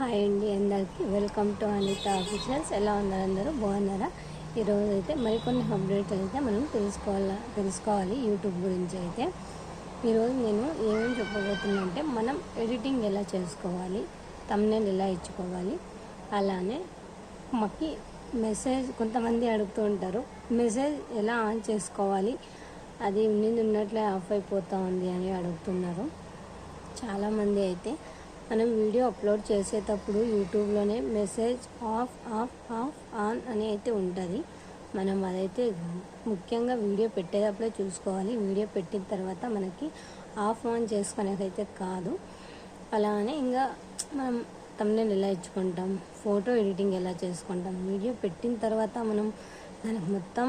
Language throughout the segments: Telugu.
హాయ్ అండి అందరికీ. Welcome to Anitha officials. ఎలా ఉన్నారు అందరూ? బాగున్నారా? ఈరోజు అయితే మరికొన్ని అప్డేట్స్ అయితే మనం తెలుసుకోవాల తెలుసుకోవాలి యూట్యూబ్ గురించి అయితే. ఈరోజు నేను ఏమేమి చెప్పబోతున్నా అంటే మనం ఎడిటింగ్ ఎలా చేసుకోవాలి తమ్నేల్ ఎలా ఇచ్చుకోవాలి అలానే మాకు మెసేజ్ కొంతమంది అడుగుతూ ఉంటారు మెసేజ్ ఎలా ఆన్ చేసుకోవాలి అది ఉన్నది ఆఫ్ అయిపోతూ ఉంది అని అడుగుతున్నారు. చాలామంది అయితే మనం వీడియో అప్లోడ్ చేసేటప్పుడు యూట్యూబ్లోనే message off off off on అని అయితే ఉంటుంది. మనం అదైతే ముఖ్యంగా వీడియో పెట్టేటప్పుడే చూసుకోవాలి. వీడియో పెట్టిన తర్వాత మనకి ఆఫ్ ఆన్ చేసుకునేదైతే కాదు. అలానే ఇంకా మనం తమ్నేల్ ఎలా ఇచ్చుకుంటాం ఫోటో ఎడిటింగ్ ఎలా చేసుకుంటాం వీడియో పెట్టిన తర్వాత మనం దానికి మొత్తం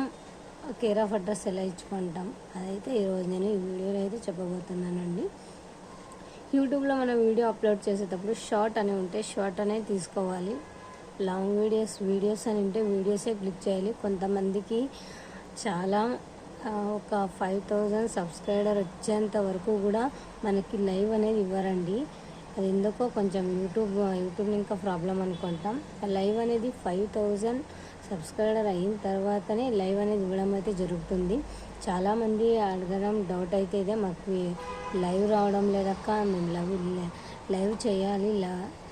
కేర్ ఆఫ్ అడ్రస్ ఎలా ఇచ్చుకుంటాం అదైతే ఈరోజు నేను ఈ వీడియోలో అయితే చెప్పబోతున్నానండి. యూట్యూబ్లో మనం వీడియో అప్లోడ్ చేసేటప్పుడు షార్ట్ అని ఉంటే షార్ట్ అనేది తీసుకోవాలి. లాంగ్ వీడియోస్ వీడియోస్ అని ఉంటే వీడియోసే క్లిక్ చేయాలి. కొంతమందికి చాలా ఒక ఫైవ్ థౌజండ్ సబ్స్క్రైబర్ వచ్చేంత వరకు కూడా మనకి లైవ్ అనేది ఇవ్వరండి. అది ఎందుకో కొంచెం యూట్యూబ్ యూట్యూబ్ ఇంకా ప్రాబ్లం అనుకుంటాం. ఆ లైవ్ అనేది ఫైవ్ థౌజండ్ సబ్స్క్రైబర్ అయిన తర్వాతనే లైవ్ అనేది ఇవ్వడం అయితే జరుగుతుంది. చాలామంది అడగడం డౌట్ అయితే ఇదే మాకు లైవ్ రావడం లేదక్క మేము లైవ్ లైవ్ చేయాలి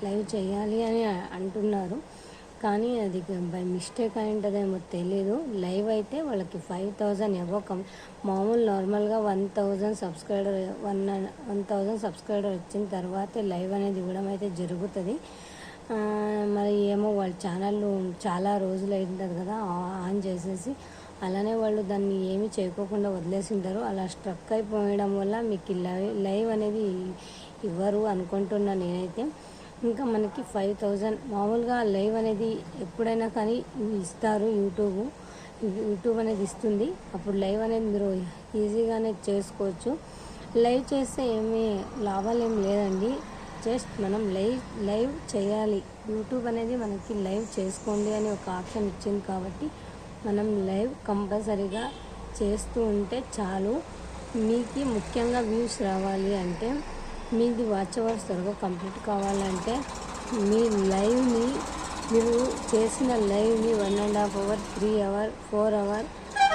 లైవ్ చేయాలి అని అంటున్నారు. కానీ అది బై మిస్టేక్ అయి ఉంటుందేమో తెలీదు. లైవ్ అయితే వాళ్ళకి ఫైవ్ థౌజండ్ ఎవో మామూలు నార్మల్గా one thousand subscriber one one thousand subscriber వచ్చిన తర్వాతే లైవ్ అనేది ఇవ్వడం అయితే జరుగుతుంది. మరి ఏమో వాళ్ళ ఛానల్ చాలా రోజులు అవుతుంది కదా ఆన్ చేసేసి అలానే వాళ్ళు దాన్ని ఏమీ చేయకోకుండా వదిలేసింటారు. అలా స్ట్రక్ అయిపోయడం వల్ల మీకు లైవ్ లైవ్ అనేది ఇవ్వరు అనుకుంటున్నా నేనైతే. ఇంకా మనకి ఫైవ్ థౌజండ్ మామూలుగా లైవ్ అనేది ఎప్పుడైనా కానీ ఇస్తారు యూట్యూబ్. యూట్యూబ్ అనేది ఇస్తుంది. అప్పుడు లైవ్ అనేది మీరు ఈజీగానే చేసుకోవచ్చు. లైవ్ చేస్తే ఏమీ లాభాలు ఏం లేదండి. జస్ట్ మనం లైవ్ లైవ్ చేయాలి. యూట్యూబ్ అనేది మనకి లైవ్ చేసుకోండి అని ఒక ఆప్షన్ ఇచ్చింది కాబట్టి మనం లైవ్ కంపల్సరీగా చేస్తూ ఉంటే చాలు. మీకు ముఖ్యంగా వ్యూస్ రావాలి అంటే మీది వాచ్ అవర్స్ త్వరగా కంప్లీట్ కావాలంటే మీ లైవ్ని మీరు చేసిన లైవ్ని one and half hour three hour four hour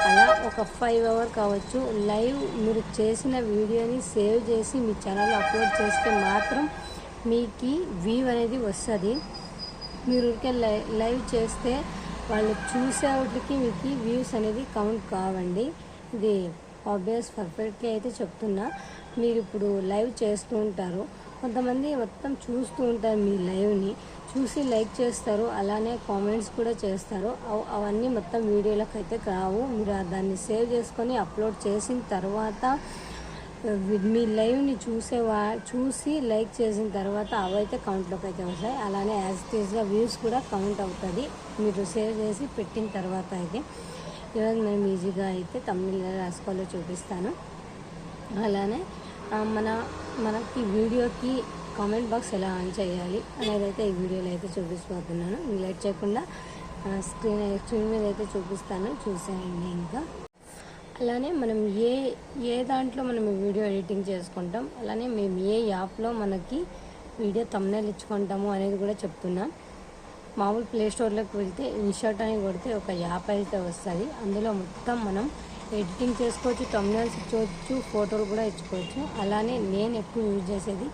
అలా ఒక ఫైవ్ అవర్ కావచ్చు లైవ్ మీరు చేసిన వీడియోని సేవ్ చేసి మీ ఛానల్ అప్లోడ్ చేస్తే మాత్రం మీకు వ్యూ అనేది వస్తుంది. మీరు ఊరికే లై లైవ్ చేస్తే వాళ్ళు చూసేవాటికి మీకు వ్యూస్ అనేది కౌంట్ కావండి. ఇది ఆబ్వియస్ పర్ఫెక్ట్గా అయితే చెప్తున్నా. మీరు ఇప్పుడు లైవ్ చేస్తూ ఉంటారు. కొంతమంది మొత్తం చూస్తూ ఉంటారు మీ లైవ్ని చూసి లైక్ చేస్తారు. అలానే కామెంట్స్ కూడా చేస్తారు. అవ- అవన్నీ మొత్తం వీడియోలకు అయితే రావు. మీరు దాన్ని సేవ్ చేసుకొని అప్లోడ్ చేసిన తర్వాత మీ లైవ్ని చూసేవా చూసి లైక్ చేసిన తర్వాత అవైతే కౌంట్లోకి అయితే వస్తాయి. అలానే యాజ్ తీజ్గా వ్యూస్ కూడా కౌంట్ అవుతుంది. మీరు సేవ్ చేసి పెట్టిన తర్వాత అయితే ఈరోజు మేము ఈజీగా అయితే తమిళ రాసుకోవాలో చూపిస్తాను. అలానే మన మనకి వీడియోకి కామెంట్ బాక్స్ ఎలా ఆన్ చేయాలి అనేది అయితే ఈ వీడియోలో అయితే చూపిస్తుపోతున్నాను లేట్ చేయకుండా స్క్రీన్ స్క్రీన్ మీద అయితే చూపిస్తాను. చూసేయండి ఇంకా. అలానే మనం ఏ ఏ దాంట్లో మనం వీడియో ఎడిటింగ్ చేసుకుంటాం అలానే మేము ఏ యాప్లో మనకి వీడియో తమ్నేల్ ఇచ్చుకుంటాము అనేది కూడా చెప్తున్నాం. మామూలు ప్లే స్టోర్లోకి వెళ్తే ఇన్షర్ట్ అని కొడితే ఒక యాప్ అయితే వస్తుంది. అందులో మొత్తం మనం ఎడిటింగ్ చేసుకోవచ్చు తమ్నేల్స్ ఇచ్చుకోవచ్చు ఫోటోలు కూడా ఇచ్చుకోవచ్చు. అలానే నేను ఎక్కువ యూజ్ చేసేది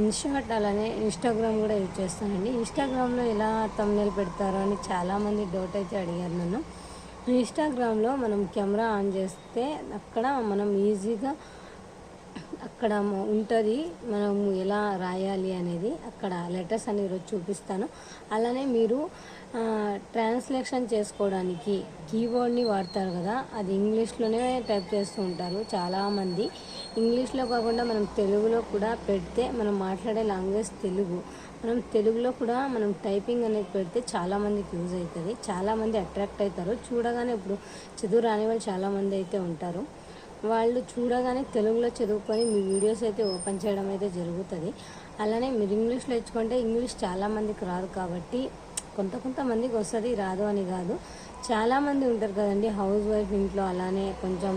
ఇన్షాట్ అలానే ఇన్స్టాగ్రామ్ కూడా యూజ్ చేస్తానండి. ఇన్స్టాగ్రామ్లో ఎలా తమ్నేల్ పెడతారో అని చాలామంది డౌట్ అయితే అడిగారు నన్ను. ఇన్స్టాగ్రామ్లో మనం కెమెరా ఆన్ చేస్తే అక్కడ మనం ఈజీగా అక్కడ ఉంటుంది. మనం ఎలా రాయాలి అనేది అక్కడ లెటర్స్ అని ఈరోజు చూపిస్తాను. అలానే మీరు ట్రాన్స్లేషన్ చేసుకోవడానికి కీబోర్డ్ని వాడతారు కదా అది ఇంగ్లీష్లోనే టైప్ చేస్తూ ఉంటారు చాలామంది. ఇంగ్లీష్లో కాకుండా మనం తెలుగులో కూడా పెడితే మనం మాట్లాడే లాంగ్వేజ్ తెలుగు. మనం తెలుగులో కూడా మనం టైపింగ్ అనేది పెడితే చాలామందికి యూజ్ అవుతుంది. చాలామంది అట్రాక్ట్ అవుతారు. చూడగానే ఇప్పుడు చదువు రాని వాళ్ళు చాలామంది అయితే ఉంటారు. వాళ్ళు చూడగానే తెలుగులో చదువుకొని మీ వీడియోస్ అయితే ఓపెన్ చేయడం అయితే జరుగుతుంది. అలానే మీరు ఇంగ్లీష్లో నేర్చుకుంటే ఇంగ్లీష్ చాలామందికి రాదు కాబట్టి కొంత కొంతమందికి వస్తుంది రాదు అని కాదు. చాలామంది ఉంటారు కదండి హౌస్ వైఫ్ ఇంట్లో అలానే కొంచెం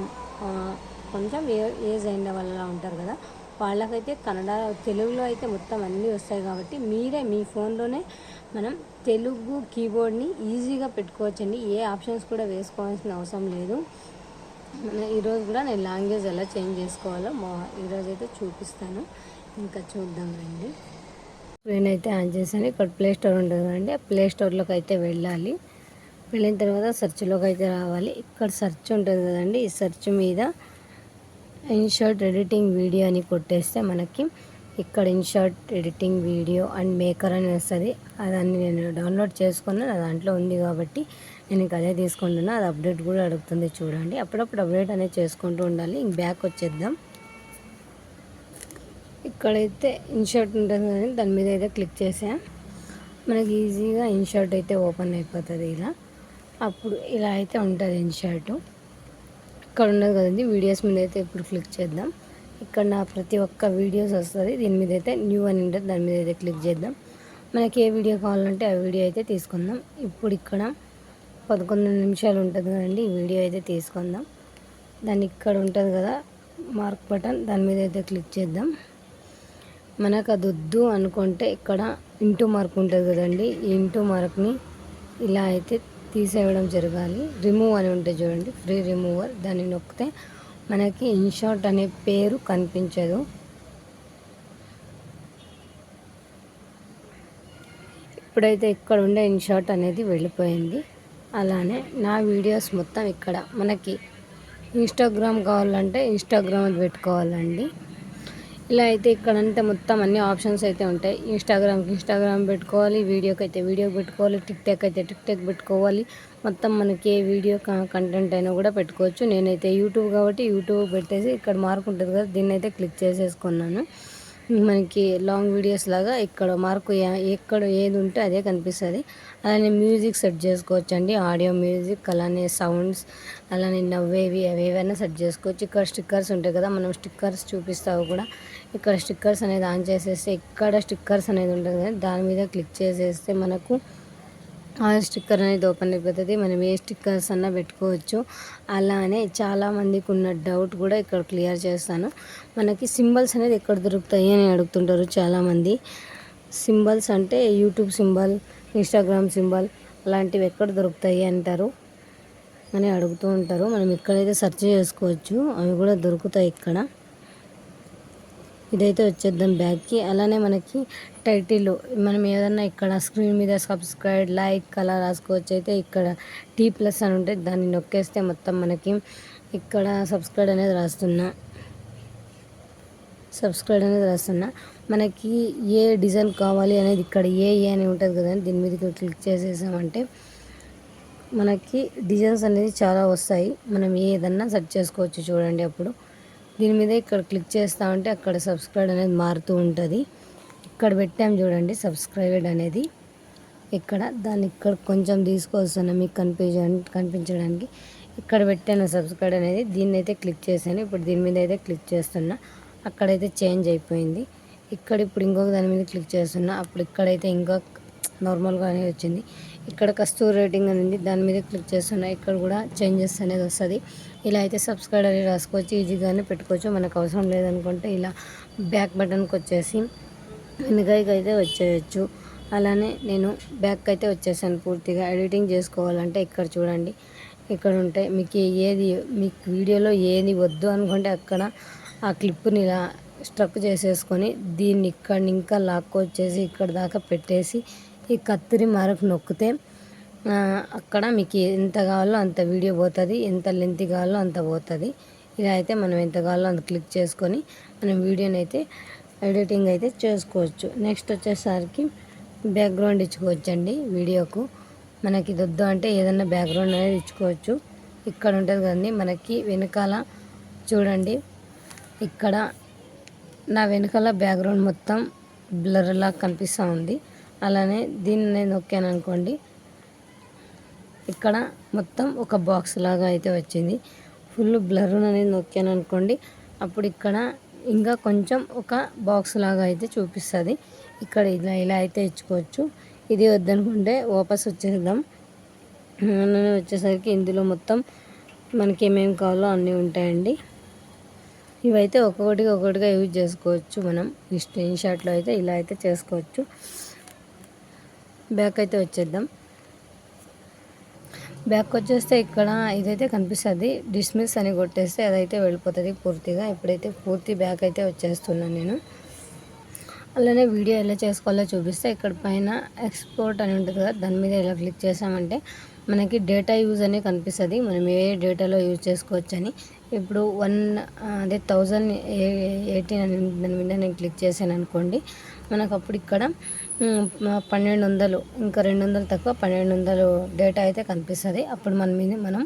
కొంచెం ఏ ఏజ్ అయిన వాళ్ళ ఉంటారు కదా. వాళ్ళకైతే కన్నడ తెలుగులో అయితే మొత్తం అన్నీ వస్తాయి కాబట్టి మీరే మీ ఫోన్లోనే మనం తెలుగు కీబోర్డ్ని ఈజీగా పెట్టుకోవచ్చండి. ఏ ఆప్షన్స్ కూడా వేసుకోవాల్సిన అవసరం లేదు. మన- ఈరోజు కూడా నేను లాంగ్వేజ్ ఎలా చేంజ్ చేసుకోవాలో మా ఈరోజు అయితే చూపిస్తాను. ఇంకా చూద్దాం రండి. స్క్రీన్ అయితే ఆన్ చేశాను. ఇక్కడ ప్లే స్టోర్ ఉంటుంది కదండి. ఆ ప్లే స్టోర్లోకి అయితే వెళ్ళాలి. వెళ్ళిన తర్వాత సెర్చ్లోకి అయితే రావాలి. ఇక్కడ సెర్చ్ ఉంటుంది కదండి. ఈ సెర్చ్ మీద ఇన్షర్ట్ ఎడిటింగ్ వీడియో అని కొట్టేస్తే మనకి ఇక్కడ InShot editing video and maker అని వస్తుంది. అదాన్ని నేను డౌన్లోడ్ చేసుకున్నాను. దాంట్లో ఉంది కాబట్టి నేను అదే తీసుకుంటున్నా. అది అప్డేట్ కూడా అడుగుతుంది చూడండి. అప్పుడప్పుడు అప్డేట్ అనేది చేసుకుంటూ ఉండాలి. ఇంక బ్యాక్ వచ్చేద్దాం. ఇక్కడైతే ఇన్షర్ట్ ఉంటుంది కానీ దాని మీద అయితే క్లిక్ చేసా. మనకి ఈజీగా ఇన్షర్ట్ అయితే ఓపెన్ అయిపోతుంది ఇలా. అప్పుడు ఇలా అయితే ఉంటుంది ఇన్షర్ట్. ఇక్కడ ఉన్నది కదండి వీడియోస్ మీద అయితే ఇప్పుడు క్లిక్ చేద్దాం. ఇక్కడ నా ప్రతి ఒక్క వీడియోస్ వస్తుంది దీని మీద అయితే న్యూ అని ఉంటుంది దాని మీద అయితే క్లిక్ చేద్దాం. మనకి ఏ వీడియో కావాలంటే ఆ వీడియో అయితే తీసుకుందాం. ఇప్పుడు ఇక్కడ పదకొండు నిమిషాలు ఉంటుంది కదండి ఈ వీడియో అయితే తీసుకుందాం. దాన్ని ఇక్కడ ఉంటుంది కదా మార్క్ బటన్ దాని మీద అయితే క్లిక్ చేద్దాం. మనకు అది వద్దు అనుకుంటే ఇక్కడ ఇంటూ మార్క్ ఉంటుంది కదండి ఈ ఇంటూ మార్క్ని ఇలా అయితే తీసేయడం జరగాలి. రిమూవ్ అని ఉంటే చూడండి ఫ్రీ రిమూవర్ దాన్ని నొక్కితే మనకి ఇన్షార్ట్ అనే పేరు కనిపించదు. ఇప్పుడైతే ఇక్కడ ఉండే ఇన్షార్ట్ అనేది వెళ్ళిపోయింది. అలానే నా వీడియోస్ మొత్తం ఇక్కడ మనకి ఇన్స్టాగ్రామ్ కావాలంటే ఇన్స్టాగ్రామ్ పెట్టుకోవాలండి. ఇలా అయితే ఇక్కడ అంటే మొత్తం అన్ని ఆప్షన్స్ అయితే ఉంటాయి. ఇన్స్టాగ్రామ్కి ఇన్స్టాగ్రామ్ పెట్టుకోవాలి వీడియోకి అయితే వీడియో పెట్టుకోవాలి టిక్టాక్ అయితే టిక్టాక్ పెట్టుకోవాలి. మొత్తం మనకి ఏ వీడియో కంటెంట్ అయినా కూడా పెట్టుకోవచ్చు. నేనైతే యూట్యూబ్ కాబట్టి యూట్యూబ్ పెట్టేసి ఇక్కడ మార్క్ ఉంటుంది కదా దీన్ని అయితే క్లిక్ చేసేసుకున్నాను. మనకి లాంగ్ వీడియోస్ లాగా ఇక్కడ మార్కు ఎక్కడ ఏది ఉంటే అదే కనిపిస్తుంది. అలానే మ్యూజిక్ సెట్ చేసుకోవచ్చు అండి ఆడియో మ్యూజిక్ అలానే సౌండ్స్ అలానే నవ్వేవి అవి ఏవైనా సెట్ చేసుకోవచ్చు. ఇక్కడ స్టిక్కర్స్ ఉంటాయి కదా మనం స్టిక్కర్స్ చూపిస్తావు కూడా. ఇక్కడ స్టిక్కర్స్ అనేది ఆన్ చేసేస్తే ఇక్కడ స్టిక్కర్స్ అనేది ఉంటుంది కదా దాని మీద క్లిక్ చేసేస్తే మనకు ఆ స్టిక్కర్ అనేది ఓపెన్ అయిపోతుంది. మనం ఏ స్టిక్కర్స్ అన్నా పెట్టుకోవచ్చు. అలానే చాలామందికి ఉన్న డౌట్ కూడా ఇక్కడ క్లియర్ చేస్తాను. మనకి సింబల్స్ అనేది ఎక్కడ దొరుకుతాయి అని అడుగుతుంటారు చాలామంది. సింబల్స్ అంటే యూట్యూబ్ సింబల్ ఇన్స్టాగ్రామ్ సింబల్ అలాంటివి ఎక్కడ దొరుకుతాయి అంటారు అని అడుగుతూ ఉంటారు. మనం ఎక్కడైతే సెర్చ్ చేసుకోవచ్చు. అవి కూడా దొరుకుతాయి ఇక్కడ. ఇదైతే వచ్చేద్దాం బ్యాగ్కి. అలానే మనకి టైటిల్. మనం ఏదన్నా ఇక్కడ స్క్రీన్ మీద సబ్స్క్రైబ్ లైక్ అలా రాసుకోవచ్చు. అయితే ఇక్కడ టీ ప్లస్ అని ఉంటే దాన్ని నొక్కేస్తే మొత్తం మనకి ఇక్కడ సబ్స్క్రైబ్ అనేది రాస్తున్నా. సబ్స్క్రైబ్ అనేది రాస్తున్నా. మనకి ఏ డిజైన్ కావాలి అనేది ఇక్కడ ఏ ఏ అని ఉంటుంది కదండి దీని మీద క్లిక్ చేసేసామంటే మనకి డిజైన్స్ అనేది చాలా వస్తాయి. మనం ఏదన్నా సెర్చ్ చేసుకోవచ్చు చూడండి అప్పుడు. దీని మీద ఇక్కడ క్లిక్ చేస్తా ఉంటే అక్కడ సబ్స్క్రైబ్ అనేది మారుతూ ఉంటుంది. ఇక్కడ పెట్టాం చూడండి సబ్స్క్రైబెడ్ అనేది. ఇక్కడ దాన్ని ఇక్కడ కొంచెం తీసుకొస్తున్నా మీకు కనిపించ కనిపించడానికి ఇక్కడ పెట్టాను సబ్స్క్రైబ్ అనేది. దీన్ని అయితే క్లిక్ చేశాను. ఇప్పుడు దీని మీద అయితే క్లిక్ చేస్తున్నా. అక్కడైతే చేంజ్ అయిపోయింది. ఇక్కడ ఇప్పుడు ఇంకొక దాని మీద క్లిక్ చేస్తున్నా. అప్పుడు ఇక్కడైతే ఇంకా నార్మల్గానే వచ్చింది. ఇక్కడ కస్తూర్ రేటింగ్ అనేది దాని మీద క్లిక్ చేస్తున్నా. ఇక్కడ కూడా చేంజెస్ అనేది వస్తుంది. ఇలా అయితే సబ్స్క్రైబ్ అని రాసుకోవచ్చు ఈజీగానే పెట్టుకోవచ్చు. మనకు అవసరం లేదనుకుంటే ఇలా బ్యాక్ బటన్కి వచ్చేసి వెనుకకి అయితే వచ్చేయచ్చు. అలానే నేను బ్యాక్ అయితే వచ్చేసాను పూర్తిగా. ఎడిటింగ్ చేసుకోవాలంటే ఇక్కడ చూడండి. ఇక్కడ ఉంటాయి మీకు ఏది మీకు వీడియోలో ఏది వద్దు అనుకుంటే అక్కడ ఆ క్లిప్ని ఇలా స్ట్రక్ చేసేసుకొని దీన్ని ఇక్కడ ఇంకా లాక్కొచ్చేసి ఇక్కడ దాకా పెట్టేసి ఈ కత్తిరి మరకు నొక్కితే అక్కడ మీకు ఎంత కావాలో అంత వీడియో పోతుంది ఎంత లెంత్ కావాలో అంత పోతుంది. ఇలా అయితే మనం ఎంత కావాలో అంత క్లిక్ చేసుకొని మనం వీడియోని అయితే ఎడిటింగ్ అయితే చేసుకోవచ్చు. నెక్స్ట్ వచ్చేసరికి బ్యాక్గ్రౌండ్ ఇచ్చుకోవచ్చు అండి వీడియోకు. మనకి ఇది వద్దు అంటే ఏదన్నా బ్యాక్గ్రౌండ్ అనేది ఇచ్చుకోవచ్చు. ఇక్కడ ఉంటుంది కదండి మనకి వెనకాల చూడండి. ఇక్కడ నా వెనకాల బ్యాక్గ్రౌండ్ మొత్తం బ్లర్లా కనిపిస్తూ ఉంది. అలానే దీన్ని నేను నొక్కాను అనుకోండి. ఇక్కడ మొత్తం ఒక బాక్స్ లాగా అయితే వచ్చింది. ఫుల్ బ్లర్ అనేది నొక్కాను అనుకోండి. అప్పుడు ఇక్కడ ఇంకా కొంచెం ఒక బాక్స్ లాగా అయితే చూపిస్తుంది. ఇక్కడ ఇలా ఇలా అయితే ఇచ్చుకోవచ్చు. ఇది వద్దనుకుంటే వాపస్ వచ్చేద్దాం. వచ్చేసరికి ఇందులో మొత్తం మనకి ఏమేమి కావాలో అన్నీ ఉంటాయండి. ఇవైతే ఒక్కొక్కటిగా ఒక్కొక్కటిగా యూజ్ చేసుకోవచ్చు మనం. ఈ స్క్రీన్ షాట్లో అయితే ఇలా అయితే చేసుకోవచ్చు. బ్యాక్ అయితే వచ్చేద్దాం. బ్యాక్ వచ్చేస్తే ఇక్కడ ఇదైతే కనిపిస్తుంది. డిస్మిస్ అని కొట్టేస్తే అదైతే వెళ్ళిపోతుంది పూర్తిగా. ఇప్పుడైతే పూర్తి బ్యాక్ అయితే వచ్చేస్తున్నాను నేను. అలానే వీడియో ఎలా చేసుకోవాలో చూపిస్తే. ఇక్కడ పైన ఎక్స్పోర్ట్ అని ఉంటుంది కదా దాని మీద ఇలా క్లిక్ చేసామంటే మనకి డేటా యూజ్ అనేది కనిపిస్తుంది. మనం ఏ డేటాలో యూజ్ చేసుకోవచ్చు అని ఇప్పుడు వన్ అదే థౌజండ్ ఎయిటీన్ అని దాని మీద నేను క్లిక్ చేశాను అనుకోండి మనకు అప్పుడు ఇక్కడ పన్నెండు వందలు ఇంకా రెండు వందలు తక్కువ పన్నెండు వందలు డేటా అయితే కనిపిస్తుంది. అప్పుడు మన మీద మనం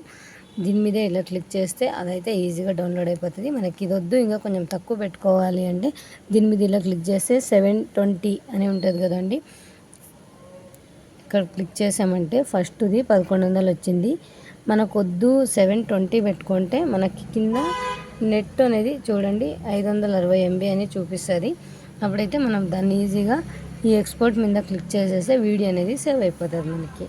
దీని మీదే ఇలా క్లిక్ చేస్తే అదైతే ఈజీగా డౌన్లోడ్ అయిపోతుంది. మనకి ఇది వద్దు ఇంకా కొంచెం తక్కువ పెట్టుకోవాలి అంటే దీని మీద ఇలా క్లిక్ చేస్తే సెవెన్ ట్వంటీ అని ఉంటుంది కదండి. ఇక్కడ క్లిక్ చేసామంటే ఫస్ట్ది పదకొండు వందలు వచ్చింది. మనకు వద్దు సెవెన్ ట్వంటీ పెట్టుకుంటే మనకి కింద నెట్ అనేది చూడండి ఐదు వందల అరవై ఎంబీ అని చూపిస్తుంది. అప్పుడైతే మనం దాన్ని ఈజీగా ఈ ఎక్స్పోర్ట్ మీద క్లిక్ చేసేస్తే వీడియో అనేది సేవ్ అయిపోతుంది మనకి.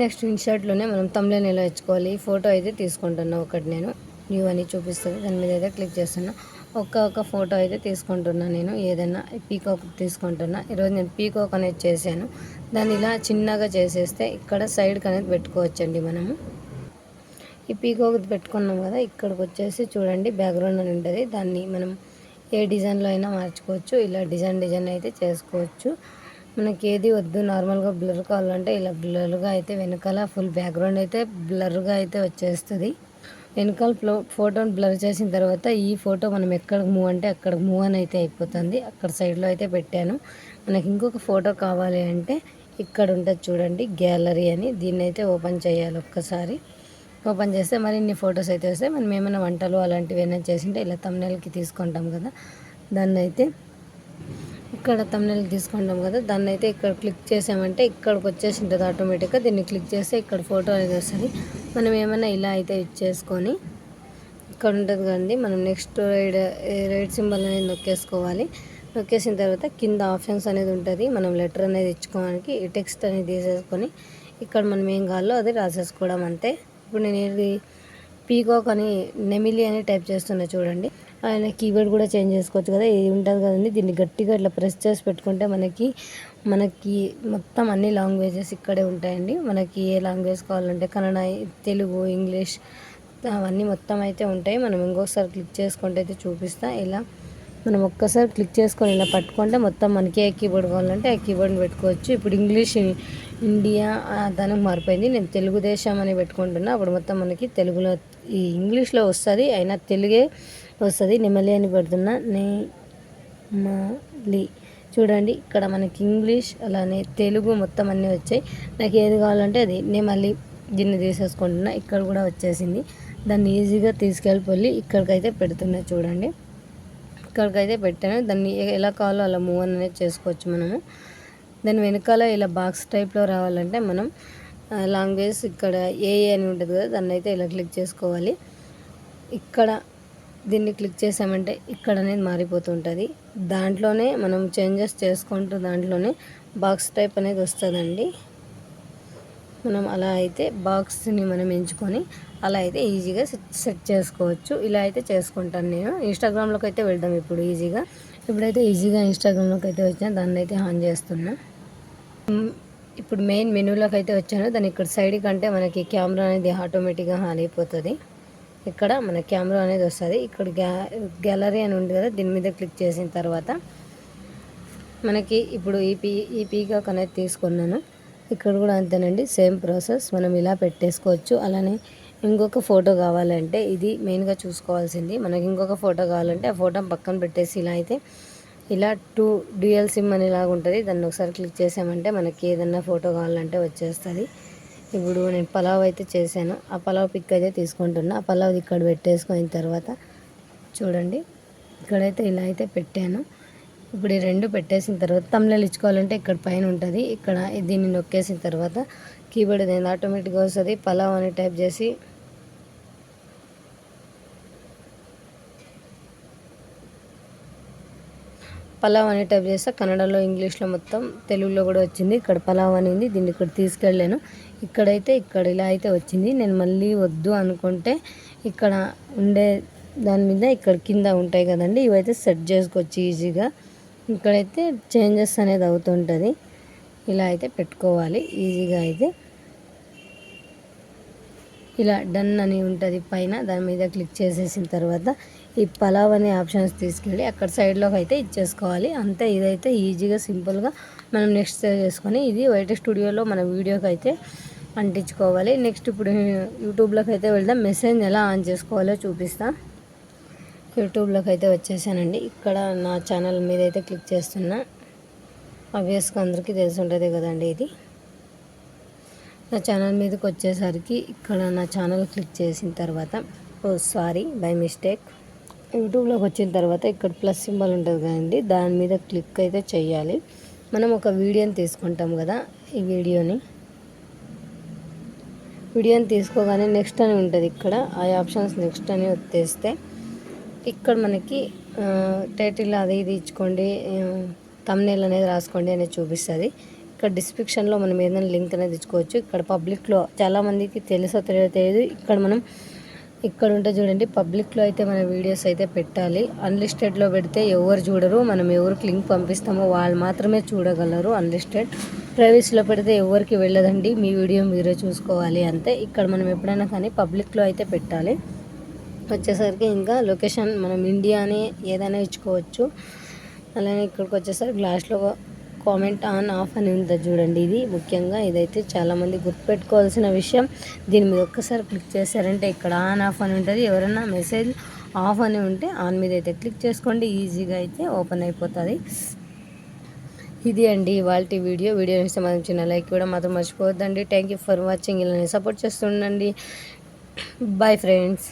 నెక్స్ట్ ఇన్షర్ట్లోనే మనం తమిళ ఎలా ఇచ్చుకోవాలి ఫోటో అయితే తీసుకుంటున్నా ఒకటి నేను. న్యూ అని చూపిస్తుంది. దాని మీద అయితే క్లిక్ చేస్తున్నా. ఒక్క ఒక్క ఫోటో అయితే తీసుకుంటున్నా నేను. ఏదైనా పీకాక్ తీసుకుంటున్నా. ఈరోజు నేను పీకాక్ అనేది చేశాను. దాన్ని ఇలా చిన్నగా చేసేస్తే ఇక్కడ సైడ్కి అనేది పెట్టుకోవచ్చండి మనము. ఈ పీకాక్ పెట్టుకున్నాం కదా ఇక్కడికి వచ్చేసి చూడండి బ్యాక్గ్రౌండ్ అని ఉంటుంది. దాన్ని మనం ఏ డిజైన్లో అయినా మార్చుకోవచ్చు. ఇలా డిజైన్ డిజైన్ అయితే చేసుకోవచ్చు. మనకి ఏది వద్దు నార్మల్గా బ్లర్ కావాలంటే ఇలా బ్లర్గా అయితే వెనకాల ఫుల్ బ్యాక్గ్రౌండ్ అయితే బ్లర్గా అయితే వచ్చేస్తుంది. వెనకాల ఫ్లో ఫోటోని బ్లర్ చేసిన తర్వాత ఈ ఫోటో మనం ఎక్కడికి మూవ్ అంటే అక్కడికి మూవ్ అని అయితే అయిపోతుంది. అక్కడ సైడ్లో అయితే పెట్టాను. మనకి ఇంకొక ఫోటో కావాలి అంటే ఇక్కడ ఉంటుంది చూడండి గ్యాలరీ అని. దీన్ని అయితే ఓపెన్ చేయాలి ఒక్కసారి. ఓపెన్ చేస్తే మరి ఇన్ని ఫొటోస్ అయితే వస్తాయి. మనం ఏమైనా వంటలు అలాంటివి ఏమైనా చేసింటే ఇలా తమ్నెల్కి తీసుకుంటాం కదా. దాన్ని అయితే ఇక్కడ తమ్నెల్ తీసుకుంటాం కదా. దాన్ని అయితే ఇక్కడ క్లిక్ చేసామంటే ఇక్కడికి వచ్చేసి ఉంటుంది ఆటోమేటిక్గా దీన్ని క్లిక్ చేస్తే ఇక్కడ ఫోటో అనేది వస్తుంది. మనం ఏమైనా ఇలా అయితే ఇచ్చేసుకొని ఇక్కడ ఉంటుంది కానీ మనం నెక్స్ట్ రైడ్ రైడ్ సింబల్ అనేది నొక్కేసుకోవాలి. నొక్కేసిన తర్వాత కింద ఆప్షన్స్ అనేది ఉంటుంది. మనం లెటర్ అనేది ఇచ్చుకోవడానికి టెక్స్ట్ అనేది తీసేసుకొని ఇక్కడ మనం ఏం కావాలో అది రాసేసుకోవడం అంతే. ఇప్పుడు నేను ఇది పీకాక్ అని నెమిలి అని టైప్ చేస్తున్నా చూడండి. ఆయన కీబోర్డ్ కూడా చేంజ్ చేసుకోవచ్చు కదా ఇది ఉంటుంది కదండి దీన్ని గట్టిగా ఇట్లా ప్రెస్ చేసి పెట్టుకుంటే మనకి మనకి మొత్తం అన్ని లాంగ్వేజెస్ ఇక్కడే ఉంటాయండి. మనకి ఏ లాంగ్వేజ్ కావాలంటే కన్నడ తెలుగు ఇంగ్లీష్ అవన్నీ మొత్తం అయితే ఉంటాయి. మనం ఇంకొకసారి క్లిక్ చేసుకుంటే అయితే చూపిస్తా. ఇలా మనం ఒక్కసారి క్లిక్ చేసుకొని ఇలా పట్టుకుంటే మొత్తం మనకి ఏ కీబోర్డ్ కావాలంటే ఆ కీబోర్డ్ని పెట్టుకోవచ్చు. ఇప్పుడు ఇంగ్లీష్ ఇండియా దానికి మారిపోయింది. నేను తెలుగుదేశం అని పెట్టుకుంటున్నా. అప్పుడు మొత్తం మనకి తెలుగులో ఈ ఇంగ్లీష్లో వస్తుంది అయినా తెలుగే వస్తుంది. నెమలి అని పెడుతున్నా. నే మలి చూడండి ఇక్కడ మనకి ఇంగ్లీష్ అలానే తెలుగు మొత్తం అన్నీ వచ్చాయి. నాకు ఏది కావాలంటే అది. నేను మళ్ళీ దీన్ని తీసేసుకుంటున్నా. ఇక్కడ కూడా వచ్చేసింది. దాన్ని ఈజీగా తీసుకెళ్ళిపోయి ఇక్కడికైతే పెడుతున్నా. చూడండి. ఇక్కడికైతే పెట్టాను. దాన్ని ఎలా కావాలో అలా మూవ్ అనేది చేసుకోవచ్చు మనము. దాని వెనకాల ఇలా బాక్స్ టైప్లో రావాలంటే మనం లాంగ్వేజ్ ఇక్కడ ఏఏ అని ఉంటుంది కదా దాన్ని అయితే ఇలా క్లిక్ చేసుకోవాలి. ఇక్కడ దీన్ని క్లిక్ చేసామంటే ఇక్కడ అనేది మారిపోతుంటుంది దాంట్లోనే మనం చేంజెస్ చేసుకుంటూ దాంట్లోనే బాక్స్ టైప్ అనేది వస్తుందండి. మనం అలా అయితే బాక్స్ని మనం ఎంచుకొని అలా అయితే ఈజీగా సెట్ చేసుకోవచ్చు. ఇలా అయితే చేసుకుంటాను నేను. ఇన్స్టాగ్రామ్లోకి అయితే వెళ్దాం ఇప్పుడు ఈజీగా. ఇప్పుడైతే ఈజీగా ఇన్స్టాగ్రామ్లోకి అయితే వచ్చాను దాన్ని అయితే ఆన్ చేస్తున్నా. ఇప్పుడు మెయిన్ మెనూలోకి అయితే వచ్చాను. దాని ఇక్కడ సైడ్ కంటే మనకి కెమెరా అనేది ఆటోమేటిక్గా ఆన్ అయిపోతుంది ఇక్కడ మన కెమెరా అనేది వస్తుంది. ఇక్కడ గ్యా గ్యాలరీ అని ఉంది కదా దీని మీద క్లిక్ చేసిన తర్వాత మనకి ఇప్పుడు ఈ పీ ఈ పీకాక్ అనేది తీసుకున్నాను. ఇక్కడ కూడా అంతేనండి. సేమ్ ప్రాసెస్ మనం ఇలా పెట్టేసుకోవచ్చు. అలానే ఇంకొక ఫోటో కావాలంటే ఇది మెయిన్గా చూసుకోవాల్సింది. మనకి ఇంకొక ఫోటో కావాలంటే ఆ ఫోటో పక్కన పెట్టేసి ఇలా అయితే ఇలా టూ డ్యూయల్ సిమ్ అనేలాగా ఉంటుంది. దాన్ని ఒకసారి క్లిక్ చేసామంటే మనకి ఏదన్నా ఫోటో కావాలంటే వచ్చేస్తుంది. ఇప్పుడు నేను పలావ్ అయితే చేశాను. ఆ పలావ్ పిక్ అయితే తీసుకుంటున్నా. ఆ పలావ్ ఇక్కడ పెట్టేసుకున్న తర్వాత చూడండి. ఇక్కడైతే ఇలా అయితే పెట్టాను. ఇప్పుడు ఈ రెండు పెట్టేసిన తర్వాత తమ్లెలు ఇచ్చుకోవాలంటే ఇక్కడ పైన ఉంటుంది. ఇక్కడ దీన్ని నొక్కేసిన తర్వాత కీబోర్డ్ అనేది ఆటోమేటిక్గా వస్తుంది. పలావ్ అని టైప్ చేసి పలావ్ అని టైప్ చేస్తే. కన్నడలో ఇంగ్లీష్లో మొత్తం తెలుగులో కూడా వచ్చింది. ఇక్కడ పలావ్ అనేది. దీన్ని ఇక్కడ తీసుకెళ్ళాను. ఇక్కడైతే ఇక్కడ ఇలా అయితే వచ్చింది. నేను మళ్ళీ వద్దు అనుకుంటే ఇక్కడ ఉండే దాని మీద ఇక్కడ కింద ఉంటాయి కదండి. ఇవైతే సెట్ చేసుకోవచ్చు ఈజీగా. ఇక్కడైతే చేంజెస్ అనేది అవుతుంటుంది. ఇలా అయితే పెట్టుకోవాలి. ఈజీగా అయితే. ఇలా డన్ అని ఉంటుంది పైన. దాని మీద క్లిక్ చేసేసిన తర్వాత ఈ పలావ్ అనే ఆప్షన్స్ తీసుకెళ్ళి అక్కడ సైడ్లోకి అయితే ఇచ్చేసుకోవాలి. అంతే ఇదైతే ఈజీగా సింపుల్గా మనం నెక్స్ట్ సేవ్ చేసుకొని ఇది వైట్ స్టూడియోలో మన వీడియోకి అయితే అంటించుకోవాలి. నెక్స్ట్ ఇప్పుడు యూట్యూబ్లోకి అయితే వెళ్దాం. మెసేజ్ ఎలా ఆన్ చేసుకోవాలో చూపిస్తా. యూట్యూబ్లోకి అయితే వచ్చేసానండి. ఇక్కడ నా ఛానల్ మీద అయితే క్లిక్ చేస్తున్నా. అబ్వియస్గా అందరికీ తెలిసి ఉంటుంది కదండి ఇది. నా ఛానల్ మీదకి వచ్చేసరికి ఇక్కడ నా ఛానల్ క్లిక్ చేసిన తర్వాత ఓ సారీ బై మిస్టేక్. యూట్యూబ్లోకి వచ్చిన తర్వాత ఇక్కడ ప్లస్ సింబల్ ఉంటుంది కదండి దాని మీద క్లిక్ అయితే చేయాలి మనం ఒక వీడియోని తీసుకుంటాం కదా ఈ వీడియోని. వీడియోని తీసుకోగానే నెక్స్ట్ అని ఉంటుంది ఇక్కడ ఆ ఆప్షన్స్ నెక్స్ట్ అని వచ్చేస్తే ఇక్కడ మనకి టైటిల్ అది ఇది ఇచ్చుకోండి తమ్నేల్ అనేది రాసుకోండి అనేది చూపిస్తుంది. ఇక్కడ డిస్క్రిప్షన్లో మనం ఏదైనా లింక్ అనేది ఇచ్చుకోవచ్చు. ఇక్కడ పబ్లిక్లో చాలామందికి తెలుసో తెలియదు. ఇక్కడ మనం ఇక్కడ ఉంటే చూడండి పబ్లిక్లో అయితే మన వీడియోస్ అయితే పెట్టాలి. అన్లిస్టెడ్లో పెడితే ఎవరు చూడరు మనం ఎవరికి లింక్ పంపిస్తామో వాళ్ళు మాత్రమే చూడగలరు అన్లిస్టెడ్ ప్రైవేసీలో పెడితే ఎవరికి వెళ్ళదండి మీ వీడియో మీరే చూసుకోవాలి అంతే. ఇక్కడ మనం ఎప్పుడైనా కానీ పబ్లిక్లో అయితే పెట్టాలి. వచ్చేసరికి ఇంకా లొకేషన్ మనం ఇండియాని ఏదైనా ఇచ్చుకోవచ్చు. అలానే ఇక్కడికి వచ్చేసరికి లాస్ట్లో కామెంట్ ఆన్ ఆఫ్ అని ఉంది చూడండి. ఇది ముఖ్యంగా ఇదైతే చాలామంది గుర్తుపెట్టుకోవాల్సిన విషయం. దీని మీద ఒక్కసారి క్లిక్ చేశారంటే ఇక్కడ ఆన్ ఆఫ్ అని ఉంటుంది. ఎవరైనా మెసేజ్ ఆఫ్ అని ఉంటే ఆన్ మీద అయితే క్లిక్ చేసుకోండి. ఈజీగా అయితే ఓపెన్ అయిపోతుంది. ఇది అండి ఇవాళ వీడియో. వీడియో సంబంధించిన లైక్ కూడా మాత్రం మర్చిపోవద్దండి. థ్యాంక్ యూ ఫర్ వాచింగ్ ఇలానే సపోర్ట్ చేస్తుండండి. Bye friends